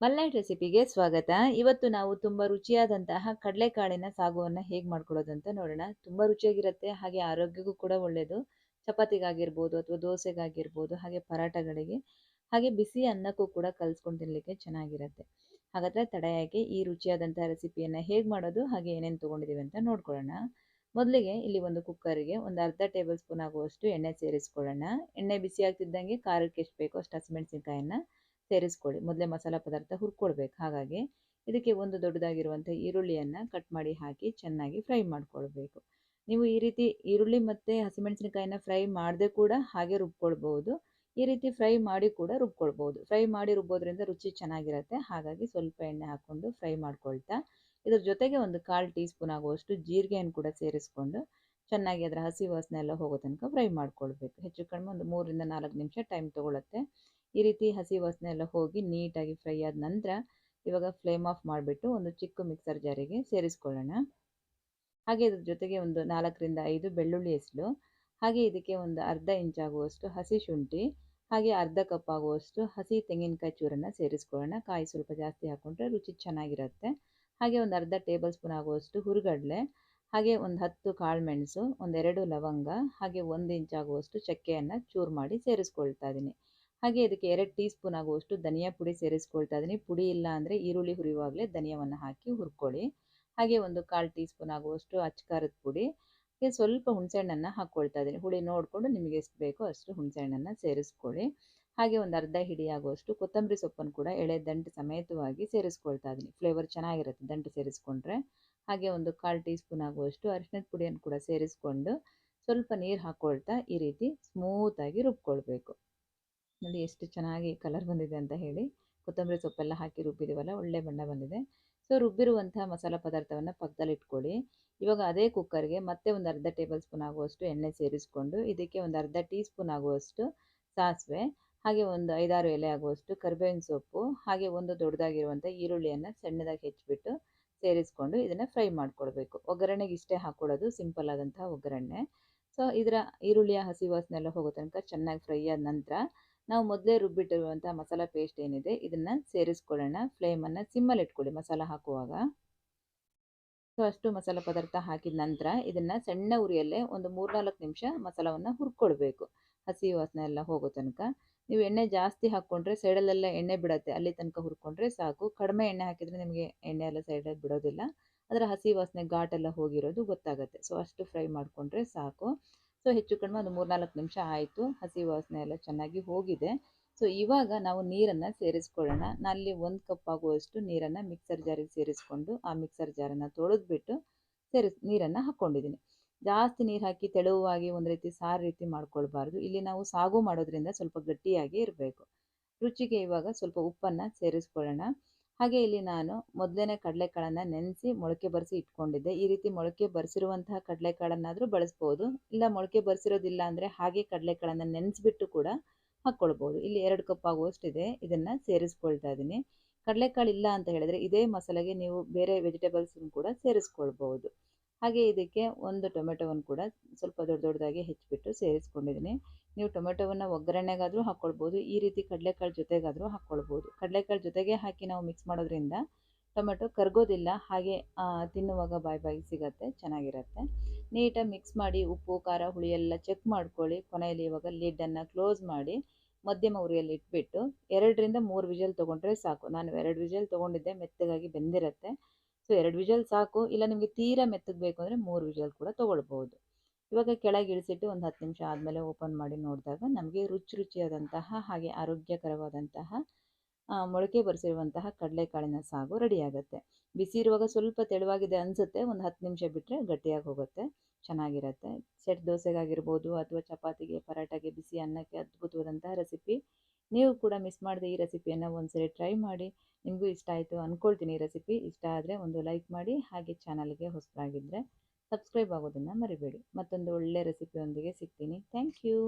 ಮಲ್ನಾಡ್ ರೆಸಿಪಿಗೆ ಸ್ವಾಗತ. ಇವತ್ತು ನಾವು ತುಂಬ ರುಚಿಯಾದಂತಹ ಕಡಲೆಕಾಳಿನ ಸಾಗುವನ್ನು ಹೇಗೆ ಮಾಡ್ಕೊಳ್ಳೋದು ಅಂತ ನೋಡೋಣ. ತುಂಬ ರುಚಿಯಾಗಿರುತ್ತೆ, ಹಾಗೆ ಆರೋಗ್ಯಕ್ಕೂ ಕೂಡ ಒಳ್ಳೆಯದು ಚಪಾತಿಗಾಗಿರ್ಬೋದು ಅಥವಾ ದೋಸೆಗಾಗಿರ್ಬೋದು, ಹಾಗೆ ಪರಾಟಗಳಿಗೆ ಹಾಗೆ ಬಿಸಿ ಅನ್ನಕ್ಕೂ ಕೂಡ ಕಲ್ಸ್ಕೊಂಡು ತಿನ್ನಲಿಕ್ಕೆ ಚೆನ್ನಾಗಿರುತ್ತೆ. ಹಾಗಾದರೆ ತಡೆಯಾಗಿ ಈ ರುಚಿಯಾದಂಥ ರೆಸಿಪಿಯನ್ನು ಹೇಗೆ ಮಾಡೋದು, ಹಾಗೆ ಏನೇನು ತೊಗೊಂಡಿದ್ದೀವಿ ಅಂತ ನೋಡ್ಕೊಳ್ಳೋಣ. ಮೊದಲಿಗೆ ಇಲ್ಲಿ ಒಂದು ಕುಕ್ಕರಿಗೆ ಒಂದು ಅರ್ಧ ಟೇಬಲ್ ಸ್ಪೂನ್ ಆಗುವಷ್ಟು ಎಣ್ಣೆ ಸೇರಿಸ್ಕೊಳ್ಳೋಣ. ಎಣ್ಣೆ ಬಿಸಿ ಆಗ್ತಿದ್ದಂಗೆ ಖಾರಕ್ಕೆ ಎಷ್ಟು ಬೇಕೋ ಅಷ್ಟು ಹಸಿಮೆಣಸಿನ್ಕಾಯನ್ನು ಸೇರಿಸ್ಕೊಳ್ಳಿ. ಮೊದಲೇ ಮಸಾಲ ಪದಾರ್ಥ ಹುರ್ಕೊಳ್ಬೇಕು ಹಾಗಾಗಿ ಇದಕ್ಕೆ ಒಂದು ದೊಡ್ಡದಾಗಿರುವಂಥ ಈರುಳ್ಳಿಯನ್ನು ಕಟ್ ಮಾಡಿ ಹಾಕಿ ಚೆನ್ನಾಗಿ ಫ್ರೈ ಮಾಡ್ಕೊಳ್ಬೇಕು. ನೀವು ಈ ರೀತಿ ಈರುಳ್ಳಿ ಮತ್ತು ಹಸಿಮೆಣಸಿನಕಾಯಿನ ಫ್ರೈ ಮಾಡದೆ ಕೂಡ ಹಾಗೆ ರುಬ್ಕೊಳ್ಬೋದು ಈ ರೀತಿ ಫ್ರೈ ಮಾಡಿ ಕೂಡ ರುಬ್ಕೊಳ್ಬೋದು ಫ್ರೈ ಮಾಡಿ ರುಬ್ಬೋದ್ರಿಂದ ರುಚಿ ಚೆನ್ನಾಗಿರುತ್ತೆ. ಹಾಗಾಗಿ ಸ್ವಲ್ಪ ಎಣ್ಣೆ ಹಾಕ್ಕೊಂಡು ಫ್ರೈ ಮಾಡ್ಕೊಳ್ತಾ ಇದ್ರ ಜೊತೆಗೆ ಒಂದು ಕಾಲು ಟೀ ಸ್ಪೂನ್ ಆಗುವಷ್ಟು ಜೀರಿಗೆಯನ್ನು ಕೂಡ ಸೇರಿಸ್ಕೊಂಡು ಚೆನ್ನಾಗಿ ಅದರ ಹಸಿ ವಾಸನೆ ಎಲ್ಲ ಹೋಗೋ ತನಕ ಫ್ರೈ ಮಾಡ್ಕೊಳ್ಬೇಕು. ಹೆಚ್ಚು ಕಡಿಮೆ ಒಂದು ಮೂರರಿಂದ ನಾಲ್ಕು ನಿಮಿಷ ಟೈಮ್ ತೊಗೊಳುತ್ತೆ. ಈ ರೀತಿ ಹಸಿ ವಾಸನೆ ಎಲ್ಲ ಹೋಗಿ ನೀಟಾಗಿ ಫ್ರೈ ಆದ ನಂತರ ಇವಾಗ ಫ್ಲೇಮ್ ಆಫ್ ಮಾಡಿಬಿಟ್ಟು ಒಂದು ಚಿಕ್ಕ ಮಿಕ್ಸರ್ ಜಾರಿಗೆ ಸೇರಿಸ್ಕೊಳ್ಳೋಣ. ಹಾಗೆ ಇದ್ರ ಜೊತೆಗೆ ಒಂದು ನಾಲ್ಕರಿಂದ ಐದು ಬೆಳ್ಳುಳ್ಳಿ ಹೆಸಲು ಹಾಗೆ ಇದಕ್ಕೆ ಒಂದು ಅರ್ಧ ಇಂಚ್ ಆಗುವಷ್ಟು ಹಸಿ ಶುಂಠಿ, ಹಾಗೆ ಅರ್ಧ ಕಪ್ ಆಗುವಷ್ಟು ಹಸಿ ತೆಂಗಿನಕಾಯಿ ಚೂರನ್ನು ಸೇರಿಸ್ಕೊಳ್ಳೋಣ. ಕಾಯಿ ಸ್ವಲ್ಪ ಜಾಸ್ತಿ ಹಾಕ್ಕೊಂಡ್ರೆ ರುಚಿ ಚೆನ್ನಾಗಿರುತ್ತೆ. ಹಾಗೆ ಒಂದು ಅರ್ಧ ಟೇಬಲ್ ಸ್ಪೂನ್ ಆಗುವಷ್ಟು ಹುರುಗಡಲೆ, ಹಾಗೆ ಒಂದು ಹತ್ತು ಕಾಳು ಮೆಣಸು, ಒಂದೆರಡು ಲವಂಗ, ಹಾಗೆ ಒಂದು ಇಂಚ್ ಆಗುವಷ್ಟು ಚಕ್ಕೆಯನ್ನು ಚೂರು ಮಾಡಿ ಸೇರಿಸ್ಕೊಳ್ತಾ ಇದ್ದೀನಿ. ಹಾಗೆ ಇದಕ್ಕೆ ಎರಡು ಟೀ ಸ್ಪೂನ್ ಆಗುವಷ್ಟು ಧನಿಯಾ ಪುಡಿ ಸೇರಿಸ್ಕೊಳ್ತಾ ಇದ್ದೀನಿ ಪುಡಿ ಇಲ್ಲ ಅಂದರೆ ಈರುಳ್ಳಿ ಹುರಿಯುವಾಗಲೇ ಧನಿಯಾವನ್ನು ಹಾಕಿ ಹುರ್ಕೊಳ್ಳಿ. ಹಾಗೆ ಒಂದು ಕಾಲು ಟೀ ಸ್ಪೂನ್ ಆಗುವಷ್ಟು ಅಚ್ಕಾರದ ಪುಡಿ. ಹಾಗೆ ಸ್ವಲ್ಪ ಹುಣಸೆಹಣ್ಣನ್ನು ಹಾಕ್ಕೊಳ್ತಾ ಇದ್ದೀನಿ ಹುಳಿ ನೋಡಿಕೊಂಡು ನಿಮಗೆ ಎಷ್ಟು ಬೇಕೋ ಅಷ್ಟು ಹುಣಸೆಹಣ್ಣನ್ನು ಸೇರಿಸ್ಕೊಳ್ಳಿ. ಹಾಗೆ ಒಂದು ಅರ್ಧ ಹಿಡಿ ಆಗುವಷ್ಟು ಕೊತ್ತಂಬರಿ ಸೊಪ್ಪನ್ನು ಕೂಡ ಎಳೆ ದಂಟು ಸಮೇತವಾಗಿ ಸೇರಿಸ್ಕೊಳ್ತಾ ಇದ್ದೀನಿ ಫ್ಲೇವರ್ ಚೆನ್ನಾಗಿರುತ್ತೆ ದಂಟು ಸೇರಿಸ್ಕೊಂಡ್ರೆ. ಹಾಗೆ ಒಂದು ಕಾಲು ಟೀ ಸ್ಪೂನ್ ಆಗುವಷ್ಟು ಅರಿಶಿನದ ಪುಡಿಯನ್ನು ಕೂಡ ಸೇರಿಸ್ಕೊಂಡು ಸ್ವಲ್ಪ ನೀರು ಹಾಕ್ಕೊಳ್ತಾ ಈ ರೀತಿ ಸ್ಮೂತಾಗಿ ರುಬ್ಕೊಳ್ಬೇಕು. ನೋಡಿ ಎಷ್ಟು ಚೆನ್ನಾಗಿ ಕಲರ್ ಬಂದಿದೆ ಅಂತ ಹೇಳಿ ಕೊತ್ತಂಬರಿ ಸೊಪ್ಪೆಲ್ಲ ಹಾಕಿ ರುಬ್ಬಿದೀವಲ್ಲ, ಒಳ್ಳೆ ಬಣ್ಣ ಬಂದಿದೆ. ಸೊ ರುಬ್ಬಿರುವಂಥ ಮಸಾಲೆ ಪದಾರ್ಥವನ್ನು ಪಕ್ಕದಲ್ಲಿ ಇಟ್ಕೊಳ್ಳಿ. ಇವಾಗ ಅದೇ ಕುಕ್ಕರ್ಗೆ ಮತ್ತೆ ಒಂದು ಅರ್ಧ ಟೇಬಲ್ ಸ್ಪೂನ್ ಆಗುವಷ್ಟು ಎಣ್ಣೆ ಸೇರಿಸ್ಕೊಂಡು, ಇದಕ್ಕೆ ಒಂದು ಅರ್ಧ ಟೀ ಸ್ಪೂನ್ ಆಗುವಷ್ಟು ಸಾಸಿವೆ, ಹಾಗೆ ಒಂದು ಐದಾರು ಎಲೆ ಆಗುವಷ್ಟು ಕರಿಬೇವಿನ ಸೊಪ್ಪು, ಹಾಗೆ ಒಂದು ದೊಡ್ಡದಾಗಿರುವಂಥ ಈರುಳ್ಳಿಯನ್ನು ಸಣ್ಣದಾಗಿ ಹೆಚ್ಚಿಬಿಟ್ಟು ಸೇರಿಸ್ಕೊಂಡು ಇದನ್ನು ಫ್ರೈ ಮಾಡ್ಕೊಳ್ಬೇಕು ಒಗ್ಗರಣೆಗೆ ಇಷ್ಟೇ ಹಾಕ್ಕೊಳ್ಳೋದು ಸಿಂಪಲ್ ಆದಂತಹ ಒಗ್ಗರಣೆ. ಸೊ ಇದರ ಈರುಳ್ಳಿಯ ಹಸಿ ವಾಸನೆ ಎಲ್ಲ ಹೋಗೋ ತನಕ ಚೆನ್ನಾಗಿ ಫ್ರೈ ಆದ ನಂತರ ನಾವು ಮೊದಲೇ ರುಬ್ಬಿಟ್ಟಿರುವಂಥ ಮಸಾಲ ಪೇಸ್ಟ್ ಏನಿದೆ, ಇದನ್ನು ಸೇರಿಸ್ಕೊಳ್ಳೋಣ. ಫ್ಲೇಮನ್ನು ಸಿಮ್ಮಲ್ಲಿ ಇಟ್ಕೊಳ್ಳಿ ಮಸಾಲ ಹಾಕುವಾಗ. ಸೊ ಅಷ್ಟು ಮಸಾಲ ಪದಾರ್ಥ ಹಾಕಿದ ನಂತರ ಇದನ್ನು ಸಣ್ಣ ಉರಿಯಲ್ಲೇ ಒಂದು ಮೂರ್ನಾಲ್ಕು ನಿಮಿಷ ಮಸಾಲವನ್ನು ಹುರ್ಕೊಳ್ಬೇಕು. ಹಸಿ ವಾಸನೆ ಎಲ್ಲ ಹೋಗೋ ತನಕ. ನೀವು ಎಣ್ಣೆ ಜಾಸ್ತಿ ಹಾಕ್ಕೊಂಡ್ರೆ ಸೈಡಲ್ಲೆಲ್ಲ ಎಣ್ಣೆ ಬಿಡುತ್ತೆ. ಅಲ್ಲಿ ತನಕ ಹುರ್ಕೊಂಡ್ರೆ ಸಾಕು. ಕಡಿಮೆ ಎಣ್ಣೆ ಹಾಕಿದರೆ ನಿಮಗೆ ಎಣ್ಣೆ ಎಲ್ಲ ಸೈಡಲ್ಲಿ ಬಿಡೋದಿಲ್ಲ. ಅದರ ಹಸಿ ವಾಸನೆ ಘಾಟೆಲ್ಲ ಹೋಗಿರೋದು ಗೊತ್ತಾಗುತ್ತೆ. ಸೊ ಅಷ್ಟು ಫ್ರೈ ಮಾಡಿಕೊಂಡ್ರೆ ಸಾಕು. ಸೊ ಹೆಚ್ಚು ಕಡಿಮೆ ಒಂದು ಮೂರ್ನಾಲ್ಕು ನಿಮಿಷ ಆಯಿತು. ಹಸಿ ವಾಸನೆ ಎಲ್ಲ ಚೆನ್ನಾಗಿ ಹೋಗಿದೆ. ಸೊ ಇವಾಗ ನಾವು ನೀರನ್ನು ಸೇರಿಸ್ಕೊಳ್ಳೋಣ. ನಲ್ಲಿ ಒಂದು ಕಪ್ ಆಗುವಷ್ಟು ನೀರನ್ನು ಮಿಕ್ಸರ್ ಜಾರಿಗೆ ಸೇರಿಸ್ಕೊಂಡು ಆ ಮಿಕ್ಸರ್ ಜಾರನ್ನು ತೊಳೆದ್ಬಿಟ್ಟು ಸೇರಿಸ್, ನೀರನ್ನು ಹಾಕ್ಕೊಂಡಿದ್ದೀನಿ ಜಾಸ್ತಿ ನೀರು ಹಾಕಿ ತೆಳುವಾಗಿ ಒಂದು ರೀತಿ ಸಾರು ರೀತಿ ಮಾಡ್ಕೊಳ್ಬಾರ್ದು. ಇಲ್ಲಿ ನಾವು ಸಾಗು ಮಾಡೋದ್ರಿಂದ ಸ್ವಲ್ಪ ಗಟ್ಟಿಯಾಗಿ ಇರಬೇಕು. ರುಚಿಗೆ ಇವಾಗ ಸ್ವಲ್ಪ ಉಪ್ಪನ್ನು ಸೇರಿಸ್ಕೊಳ್ಳೋಣ. ಹಾಗೆ ಇಲ್ಲಿ ನಾನು ಮೊದಲನೇ ಕಡಲೆಕಾಳನ್ನು ನೆನೆಸಿ ಮೊಳಕೆ ಬರೆಸಿ ಇಟ್ಕೊಂಡಿದ್ದೆ. ಈ ರೀತಿ ಮೊಳಕೆ ಬರೆಸಿರುವಂತಹ ಕಡಲೆಕಾಳನ್ನಾದರೂ ಬಳಸ್ಬೋದು. ಇಲ್ಲ ಮೊಳಕೆ ಬರೆಸಿರೋದಿಲ್ಲ ಅಂದರೆ ಹಾಗೆ ಕಡಲೆಕಾಳನ್ನು ನೆನೆಸಿಬಿಟ್ಟು ಕೂಡ ಹಾಕ್ಕೊಳ್ಬೋದು. ಇಲ್ಲಿ ಎರಡು ಕಪ್ ಆಗುವಷ್ಟಿದೆ. ಇದನ್ನು ಸೇರಿಸ್ಕೊಳ್ತಾ ಇದ್ದೀನಿ. ಕಡಲೆಕಾಳು ಇಲ್ಲ ಅಂತ ಹೇಳಿದ್ರೆ ಇದೇ ಮಸಾಲೆಗೆ ನೀವು ಬೇರೆ ವೆಜಿಟೇಬಲ್ಸನ್ನು ಕೂಡ ಸೇರಿಸ್ಕೊಳ್ಬೋದು. ಹಾಗೆ ಇದಕ್ಕೆ ಒಂದು ಟೊಮೆಟೊವನ್ನು ಕೂಡ ಸ್ವಲ್ಪ ದೊಡ್ಡ ದೊಡ್ಡದಾಗಿ ಹೆಚ್ಚಿಬಿಟ್ಟು ಸೇರಿಸ್ಕೊಂಡಿದ್ದೀನಿ. ನೀವು ಟೊಮೆಟೊವನ್ನು ಒಗ್ಗರಣೆಗಾದರೂ ಹಾಕ್ಕೊಳ್ಬೋದು, ಈ ರೀತಿ ಕಡಲೆಕಾಳು ಜೊತೆಗಾದರೂ ಹಾಕ್ಕೊಳ್ಬೋದು. ಕಡಲೆಕಾಳು ಜೊತೆಗೆ ಹಾಕಿ ನಾವು ಮಿಕ್ಸ್ ಮಾಡೋದ್ರಿಂದ ಟೊಮೆಟೊ ಕರ್ಗೋದಿಲ್ಲ, ಹಾಗೆ ತಿನ್ನುವಾಗ ಬಾಯಿ ಬಾಯಿ ಸಿಗತ್ತೆ, ಚೆನ್ನಾಗಿರುತ್ತೆ. ನೀಟಾಗಿ ಮಿಕ್ಸ್ ಮಾಡಿ ಉಪ್ಪು, ಖಾರ, ಹುಳಿ ಎಲ್ಲ ಚೆಕ್ ಮಾಡ್ಕೊಳ್ಳಿ. ಕೊನೆಯಲ್ಲಿ ಇವಾಗ ಲಿಡ್ಡನ್ನು ಕ್ಲೋಸ್ ಮಾಡಿ ಮಧ್ಯಮ ಉರಿಯಲ್ಲಿ ಇಟ್ಬಿಟ್ಟು ಎರಡರಿಂದ ಮೂರು ವಿಜಲ್ ತೊಗೊಂಡ್ರೆ ಸಾಕು. ನಾನು ಎರಡು ವಿಜಲ್ ತೊಗೊಂಡಿದ್ದೆ, ಮೆತ್ತಗಾಗಿ ಬೆಂದಿರುತ್ತೆ. ಸೊ ಎರಡು ವಿಜಲ್ ಸಾಕು. ಇಲ್ಲ, ನಿಮಗೆ ತೀರಾ ಮೆತ್ತಗೆ ಬೇಕು ಅಂದರೆ ಮೂರು ವಿಜಲ್ ಕೂಡ ತೊಗೊಳ್ಬೋದು. ಇವಾಗ ಕೆಳಗೆ ಇಳಿಸಿಟ್ಟು ಒಂದು ಹತ್ತು ನಿಮಿಷ ಆದಮೇಲೆ ಓಪನ್ ಮಾಡಿ ನೋಡಿದಾಗ ನಮಗೆ ರುಚಿ ರುಚಿಯಾದಂತಹ ಹಾಗೆ ಆರೋಗ್ಯಕರವಾದಂತಹ ಮೊಳಕೆ ಬರೆಸಿರುವಂತಹ ಕಡಲೆಕಾಳಿನ ಸಾಗು ರೆಡಿಯಾಗುತ್ತೆ ಬಿಸಿ ಇರುವಾಗ ಸ್ವಲ್ಪ ತೆಳುವಾಗಿದೆ ಅನಿಸುತ್ತೆ, ಒಂದು ಹತ್ತು ನಿಮಿಷ ಬಿಟ್ಟರೆ ಗಟ್ಟಿಯಾಗಿ ಹೋಗುತ್ತೆ, ಚೆನ್ನಾಗಿರುತ್ತೆ. ಸೆಟ್ ದೋಸೆಗಾಗಿರ್ಬೋದು ಅಥವಾ ಚಪಾತಿಗೆ ಪರಾಟಗೆ ಬಿಸಿ ಅನ್ನಕ್ಕೆ ಅದ್ಭುತವಾದಂತಹ ರೆಸಿಪಿ ನೀವು ಕೂಡ ಮಿಸ್ ಮಾಡಿದೆ ಈ ರೆಸಿಪಿಯನ್ನು ಒಂದ್ಸರಿ ಟ್ರೈ ಮಾಡಿ. ನಿಮಗೂ ಇಷ್ಟ ಆಯಿತು ಅಂದ್ಕೊಳ್ತೀನಿ ಈ ರೆಸಿಪಿ ಇಷ್ಟ ಆದರೆ ಒಂದು ಲೈಕ್ ಮಾಡಿ, ಹಾಗೆ ಚಾನಲ್ಗೆ ಹೊಸಬರಾಗಿದ್ದರೆ ಸಬ್ಸ್ಕ್ರೈಬ್ ಆಗೋದನ್ನು ಮರಿಬೇಡಿ. ಮತ್ತೊಂದು ಒಳ್ಳೆ ರೆಸಿಪಿಯೊಂದಿಗೆ ಸಿಗ್ತೀನಿ. Thank you